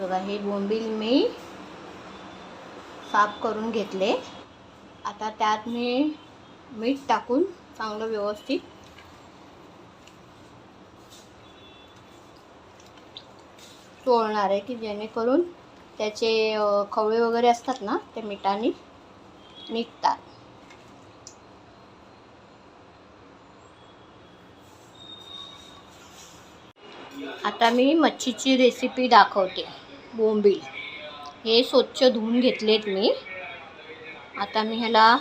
बघा हे बोंबील मी साफ करून घेतले. आता त्यात मी मीठ टाकून चांगलं व्यवस्थित चोळणार आहे की जेणेकरून त्याचे खवळे वगैरे असतात ना ते मिठाने निघतात आता मी मच्छीची रेसिपी दाखवते. बोंबील. हे स्वच्छ धुवून घेतलेत मी. आता मी ह्याला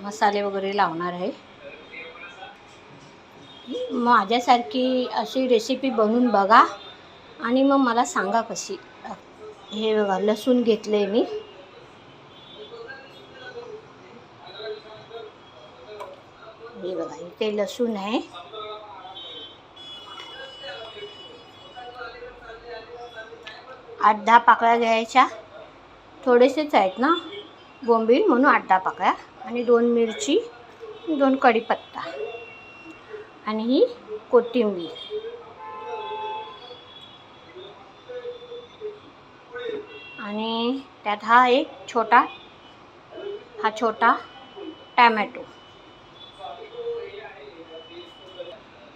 मसाले वगैरे लावणार आहे. माझ्यासारखी अशी रेसिपी बनवून बघा आणि मग मला सांगा कशी. हे बघा लसूण घेतले मी. हे बघा इथे लसूण आहे. आठ दहा पाकळ्या घ्यायच्या. थोडेसेच आहेत ना? बोंबील म्हणून आठ दहा पाकळ्या आणि दोन मिरची दोन कढीपत्ता आणि ही कोथिंबीर. आणि त्यात हा एक छोटा हा छोटा टॅमॅटो.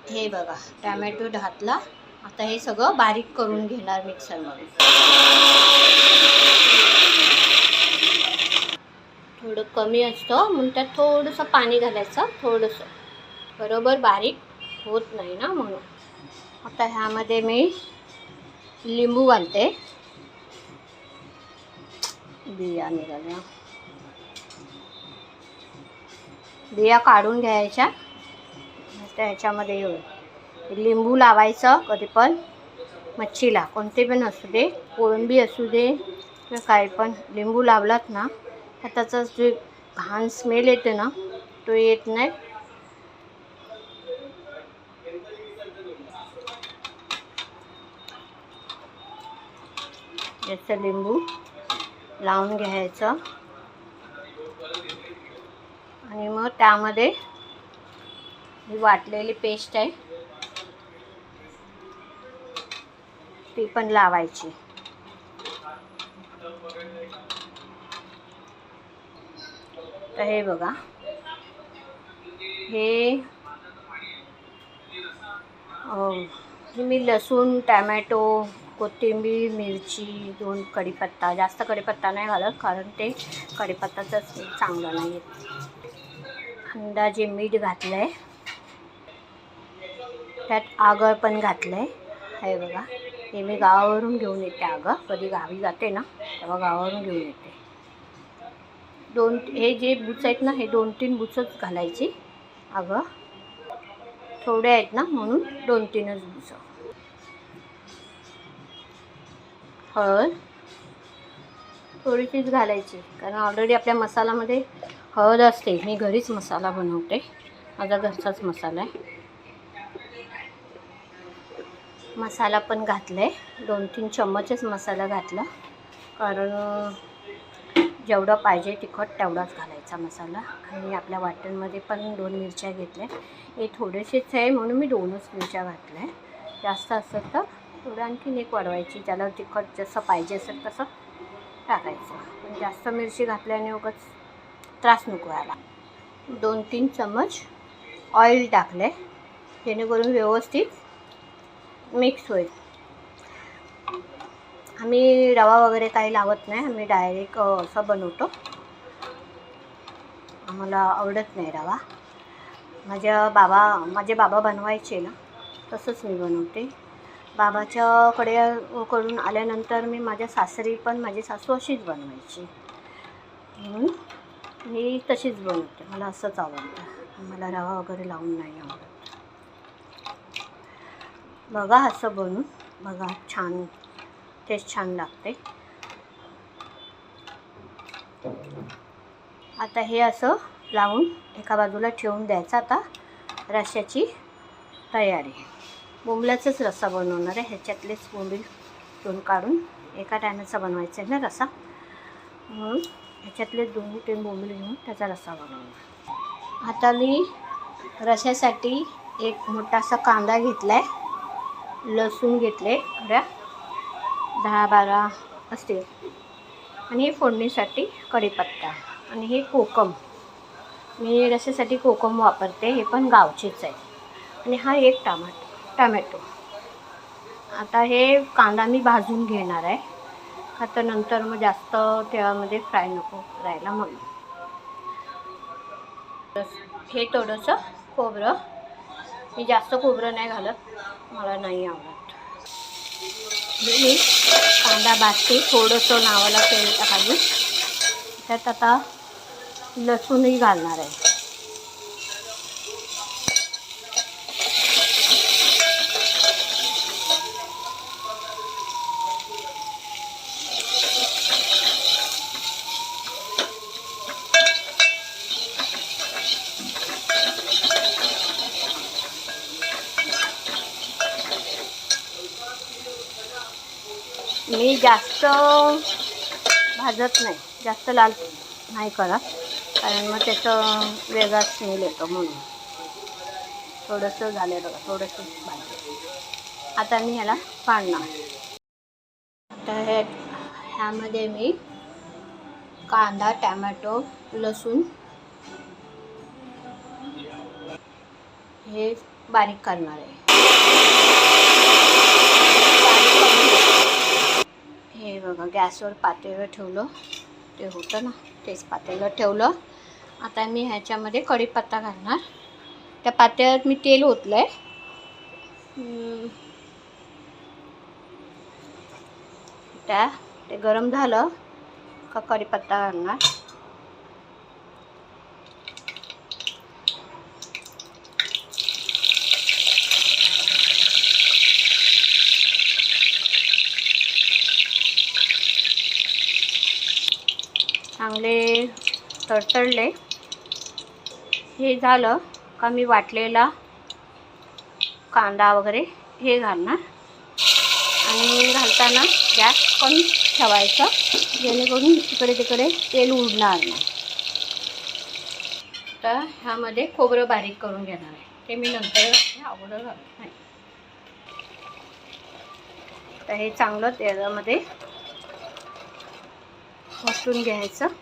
हे बघा टॅमॅटो घातला आता हे सगळं बारीक करून घेणार मिक्सरमध्ये थोडं कमी असतं म्हणून त्यात थोडंसं पाणी घालायचं थोडंसं. बरोबर बारीक होत नाही ना म्हणून. आता ह्यामध्ये मी लिंबू घालते. बिया निघाल्या. बिया काढून घ्यायच्या. आता ह्याच्यामध्ये येऊ. लिंबू लावायचं कधी पण. मच्छीला कोणते पण असू दे कोळंबी असू दे किंवा काही पण लिंबू लावलात ना तर त्याचा जे घाण स्मेल येते ना तो येत नाही. याचं लिंबू लावून घ्यायचं. आणि मग त्यामध्ये ही वाटलेली पेस्ट आहे. ती पण लावायची. तर हे बघा. हे मी लसूण टॅमॅटो कोथिंबीर मिरची दोन कढीपत्ता जास्त कढीपत्ता नाही घालत कारण ते कढीपत्ताचं चांगलं नाही येत अंदाजे मीठ घातलं आहे त्यात आगळ पण घातलं आहे हे बघा. हे मी गावावरून घेऊन येते अगं. कधी गावी जाते ना तेव्हा गावावरून घेऊन येते. दोन हे जे बुच आहेत ना हे दोन तीन बुचच घालायची. अगं थोडे आहेत ना म्हणून दोन तीनच बुच हळद थोडीशीच घालायची कारण ऑलरेडी आपल्या मसाल्यामध्ये हळद असते. मी घरीच मसाला बनवते. माझा घरचाच मसाला आहे. मसाला पण घातला आहे दोन तीन चम्मचच मसाला घातला. कारण जेवढं पाहिजे तिखट तेवढाच घालायचा मसाला. आणि आपल्या वाटणमध्ये पण दोन मिरच्या घेतल्या. हे थोडेसेच आहे म्हणून मी दोनच मिरच्या घातल्या. जास्त असेल तर थोडं आणखीन एक वाढवायची. ज्याला तिखट जसं पाहिजे असेल तसं टाकायचं. पण जास्त मिरची घातल्याने उगाच त्रास नको व्हायला दोन तीन चम्मच ऑइल आहे जेणेकरून व्यवस्थित मिक्स होईल. आम्ही रवा वगैरे काही लावत नाही आम्ही डायरेक्ट असं बनवतो. आम्हाला आवडत नाही रवा. माझ्या बाबा माझे बाबा बनवायचे ना तसंच मी बनवते. बाबाच्याकडे कडून आल्यानंतर मी माझ्या सासरी पण माझी सासू अशीच बनवायची. म्हणून मी तशीच बनवते मला असंच आवडतं. मला रवा वगैरे लावून नाही आवडत. बघा असं बनवून बघा छान. टेस्ट छान लागते. आता हे असं लावून एका बाजूला ठेवून द्यायचं. आता रश्याची तयारी बोंबल्याचाच रस्सा बनवणार आहे. ह्याच्यातलेच बोंबील दोन काढून एका टायमाचा बनवायचा आहे ना रस्सा. म्हणून ह्याच्यातले दोन तीन बोंबील घेऊन त्याचा रस्सा बनवणार. आता मी रश्यासाठी एक मोठासा कांदा घेतला आहे लसूण घेतले खऱ्या दहा बारा असतील. आणि हे फोडणीसाठी कढीपत्ता आणि हे कोकम. मी रस्यासाठी कोकम वापरते हे पण गावचेच आहे. आणि हा एक टमाटो टमॅटो. आता हे कांदा मी भाजून घेणार आहे. आता नंतर मग जास्त तेलामध्ये फ्राय नको करायला म्हणून. हे थोडंसं खोबरं मी जास्त खोबरं नाही घालत. मला नाही आवडत. मी कांदा भाजते थोडंसं नावाला तेल टाकावी त्यात आता लसूणही घालणार आहे मी जास्त भाजत नाही. जास्त लाल नाही करत. कारण मग त्याचं वेगळा स्मेल येतो म्हणून. थोडंसं झालं बघा थोडंसं भाजलं. आता मी ह्याला पाडणार. आता हे ह्यामध्ये मी कांदा टॅमॅटो लसूण हे बारीक करणार आहे बारीक करून घेते. हे बघा गॅसवर पातेलं ठेवलं. ते होतं ना तेच पातेलं ठेवलं. आता मी ह्याच्यामध्ये कढीपत्ता घालणार. त्या पातेल्यात मी तेल ओतलं आहे त्या ते गरम झालं का कढीपत्ता घालणार. चांगले तडतडले. हे झालं का मी वाटलेला कांदा वगैरे हे घालणार. आणि घालताना गॅस कमी ठेवायचा जेणेकरून इकडे तिकडे तेल उडणार नाही. तर ह्यामध्ये खोबरं बारीक करून घेणार आहे. ते मी नंतर अगोदर घालत नाही तर हे चांगलं तेलामध्ये वाटून घ्यायचं.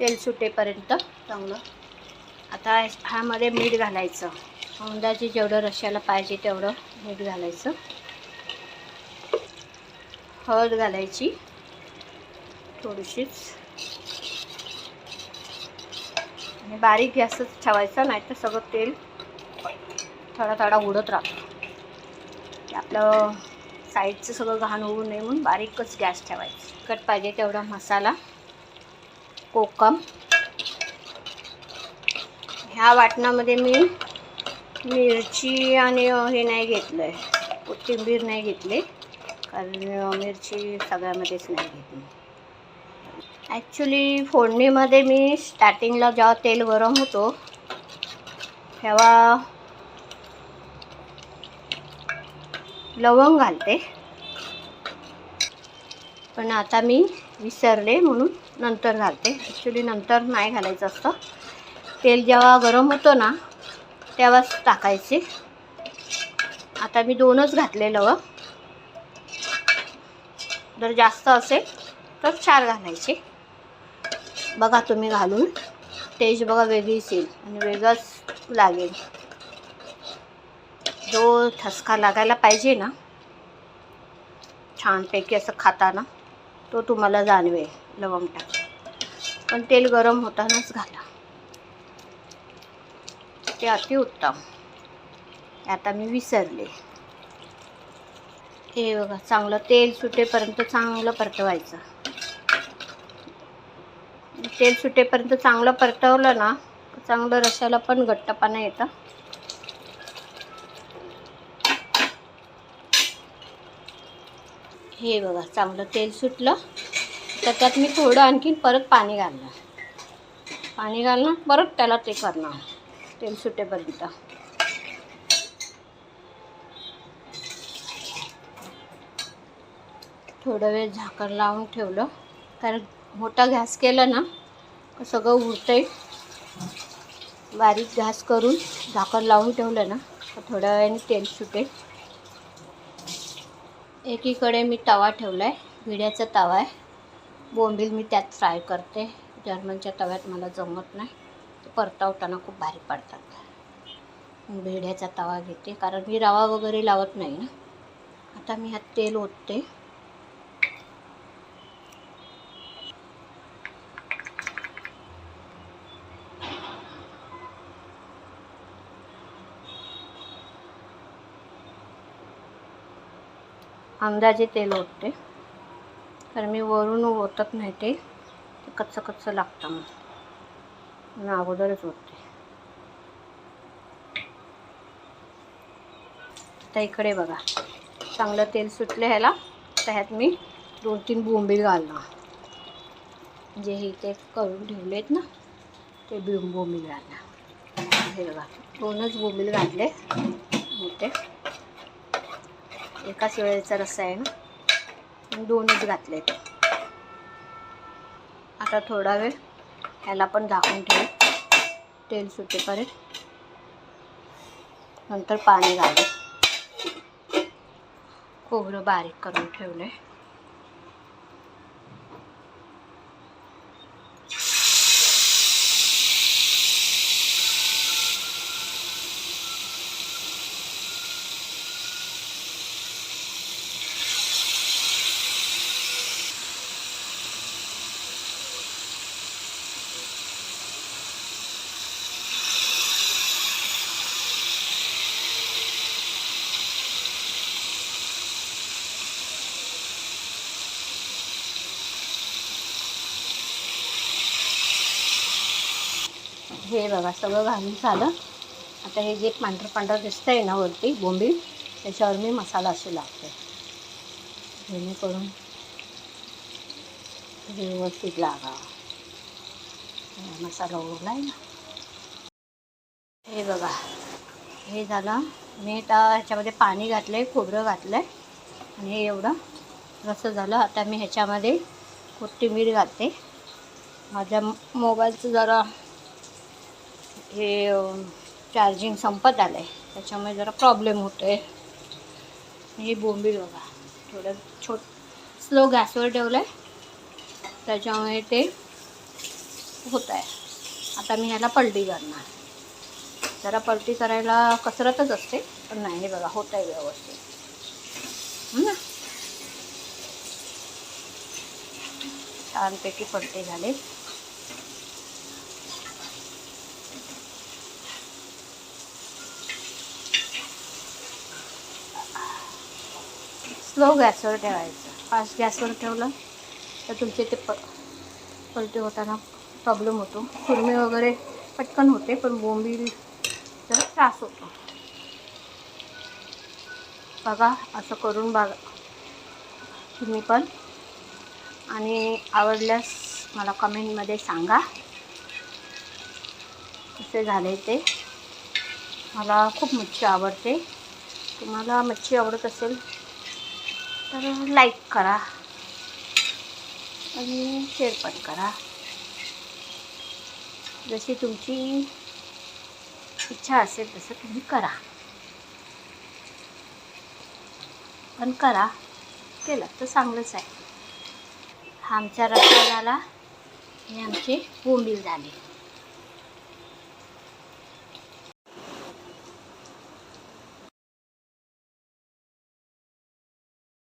तेल सुटेपर्यंत चांगलं. आता ह्यामध्ये मीठ घालायचं. अंदाजे जेवढं रश्याला पाहिजे तेवढं मीठ घालायचं. हळद घालायची. थोडीशीच. आणि बारीक गॅसच ठेवायचा नाही तर सगळं तेल थोडा थोडा उडत राहतो. आपलं साईडचं सगळं घाण होऊ नये म्हणून बारीकच गॅस ठेवायचा. तिखट पाहिजे तेवढा मसाला कोकम. ह्या वाटणामध्ये मी मिरची आणि हे नाही घेतलं आहे कोथिंबीर नाही घेतली कारण मिरची सगळ्यामध्येच नाही घेतली. ॲक्च्युली फोडणीमध्ये मी स्टार्टिंगला जेव्हा तेल गरम होतो तेव्हा लवंग घालते. पण आता मी विसरले म्हणून नंतर घालते. ॲक्च्युली नंतर नाही घालायचं असतं. तेल जेव्हा गरम होतं ना तेव्हाच टाकायचे. आता मी दोनच घातले लवंग जर जास्त असेल तर चार घालायचे. बघा तुम्ही घालून. टेस्ट बघा वेगळीच येईल आणि वेगळंच लागेल. जो ठसका लागायला पाहिजे ना छानपैकी असं खाताना. तो तुम्हाला जाणवे. लवंग टाक. पण तेल गरम होतानाच घाला. ते अतिउत्तम. आता मी विसरले. हे बघा चांगलं तेल सुटेपर्यंत चांगलं परतवायचं. तेल सुटेपर्यंत चांगलं परतवलं ना चांगलं रशाला पण घट्टपणा येतं. हे बघा चांगलं तेल सुटलं. तर त्यात मी थोडं आणखीन परत पाणी घालणार. पाणी घालणार परत त्याला ते करणार तेल सुटेपर्यंत. थोडं वेळ झाकण लावून ठेवलं. कारण मोठा गॅस केला ना सगळं उरतंय बारीक गॅस करून झाकण लावून ठेवलं ना तर थोड्या वेळाने तेल सुटेल. एकीकडे मी तवा ठेवला आहे विड्याचा तवा आहे. बोंबील मी त्यात फ्राय करते. जर्मनच्या तव्यात मला जमत नाही. ते परतावताना खूप भारी पडतात. भिड्याचा तवा घेते कारण मी रवा वगैरे लावत नाही ना. आता मी ह्यात तेल ओतते. अंदाजे तेल ओतते. कारण मी वरून ओतत नाही ते कच्चं कच्चं लागतं मग. मी अगोदरच ओतते. आता इकडे बघा. चांगलं तेल सुटलं ह्याला. त्यात मी दोन तीन बोंबील घालणार. जे हे ते करून ठेवलेत ना ते बी बोंबील घालणार. हे बघा. दोनच बोंबील घातले. होते एकाच वेळेचा रस्सा आहे ना. दोनच घातले ते आता थोडा वेळ ह्याला पण झाकून ठेवू. तेल सुटेपर्यंत नंतर पाणी घालू. खोबरं बारीक करून ठेवले हे बघा सगळं घालून झालं. आता हे जे पांढरं पांढरं दिसतं आहे ना वरती बोंबील त्याच्यावर मी मसाला असे लागते जेणेकरून व्यवस्थित लागा. मसाला उरला आहे ना. हे बघा हे झालं. मी आता ह्याच्यामध्ये पाणी घातलं आहे खोबरं घातलं आहे आणि हे एवढं रसं झालं. आता मी ह्याच्यामध्ये कोथिंबीर घालते. माझ्या मोबाईलचं जरा हे चार्जिंग संपत आलं आहे त्याच्यामुळे जरा प्रॉब्लेम होतो आहे हे बोंबील बघा. थोडं छोट स्लो गॅसवर ठेवलं आहे त्याच्यामुळे ते होत आहे आता मी ह्याला पलटी करणार. जरा पलटी करायला कसरतच असते पण नाही हे बघा होत आहे व्यवस्थित ना? छानपैकी पलटी झाले. स्लो गॅसवर ठेवायचं. फास्ट गॅसवर ठेवलं तर तुमचे ते प पलटी होताना प्रॉब्लेम होतो. कुरमे वगैरे पटकन होते पण बोंबील तर त्रास होतो. बघा असं करून बघा. तुम्ही पण. आणि आवडल्यास मला कमेंटमध्ये सांगा. कसे झाले ते. मला खूप मच्छी आवडते. तुम्हाला मच्छी आवडत असेल तर लाईक करा. आणि शेअर पण करा. जशी तुमची इच्छा असेल तसं तुम्ही करा. पण करा. केलं तर चांगलंच आहे. हा आमच्या रस्ता झाला आणि आमचे बोंबील झाले.